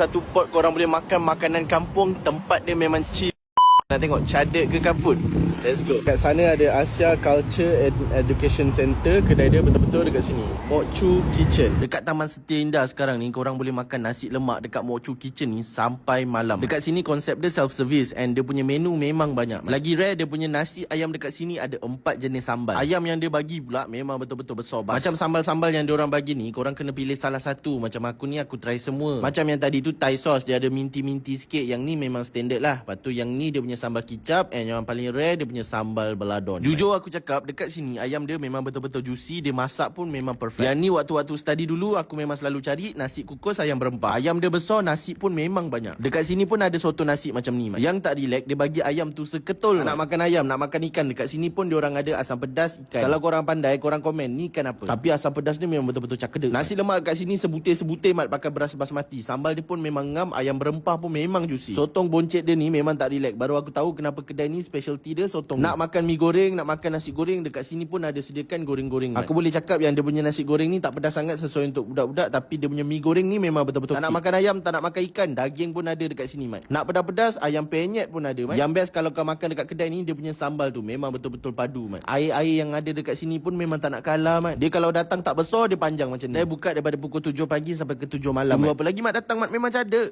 Satu pot korang boleh makan makanan kampung. Tempat dia memang chill. Nak tengok cadek ke kaput? Let's go. Kat sana ada Asia Culture and Education Center. Kedai dia betul-betul dekat sini. Mok Chu Kitchen. Dekat Taman Setia Indah sekarang ni, korang boleh makan nasi lemak dekat Mok Chu Kitchen ni sampai malam. Dekat sini konsep dia self-service and dia punya menu memang banyak. Lagi rare dia punya nasi ayam dekat sini ada empat jenis sambal. Ayam yang dia bagi pula memang betul-betul besar. Bas. Macam sambal-sambal yang dia orang bagi ni, korang kena pilih salah satu. Macam aku ni, aku try semua. Macam yang tadi tu Thai sauce, dia ada minti-minti sikit. Yang ni memang standard lah. Lepas tu yang ni dia punya sambal kicap and yang paling rare dia punya sambal beladon. Jujur aku cakap dekat sini ayam dia memang betul-betul juicy, dia masak pun memang perfect. Yang ni waktu-waktu study dulu aku memang selalu cari nasi kukus ayam berempah. Ayam dia besar, nasi pun memang banyak. Dekat sini pun ada soto nasi macam ni. Yang tak relax dia bagi ayam tu seketul. Nak makan ayam, nak makan ikan dekat sini pun dia orang ada asam pedas ikan. Kalau korang pandai korang komen ni ikan apa. Tapi asam pedas ni memang betul-betul cakedek. Nasi lemak kat sini sebutir-sebutir mat pakai beras basmati. Sambal dia pun memang ngam, ayam berempah pun memang juicy. Sotong boncet dia ni memang tak relax. Baru aku tahu kenapa kedai ni specialty dia sotong. Nak makan mi goreng, nak makan nasi goreng dekat sini pun ada sediakan goreng-goreng. Aku boleh cakap yang dia punya nasi goreng ni tak pedas sangat sesuai untuk budak-budak tapi dia punya mi goreng ni memang betul-betul. Tak nak makan ayam, tak nak makan ikan, daging pun ada dekat sini mat. Nak pedas-pedas, ayam penyet pun ada mat. Yang best kalau kau makan dekat kedai ni dia punya sambal tu memang betul-betul padu mat. Air-air yang ada dekat sini pun memang tak nak kalah mat. Dia kalau datang tak besar dia panjang macam ni. Dia buka daripada pukul 7 pagi sampai ke 7 malam. Tunggu apa lagi mat datang mat memang ada.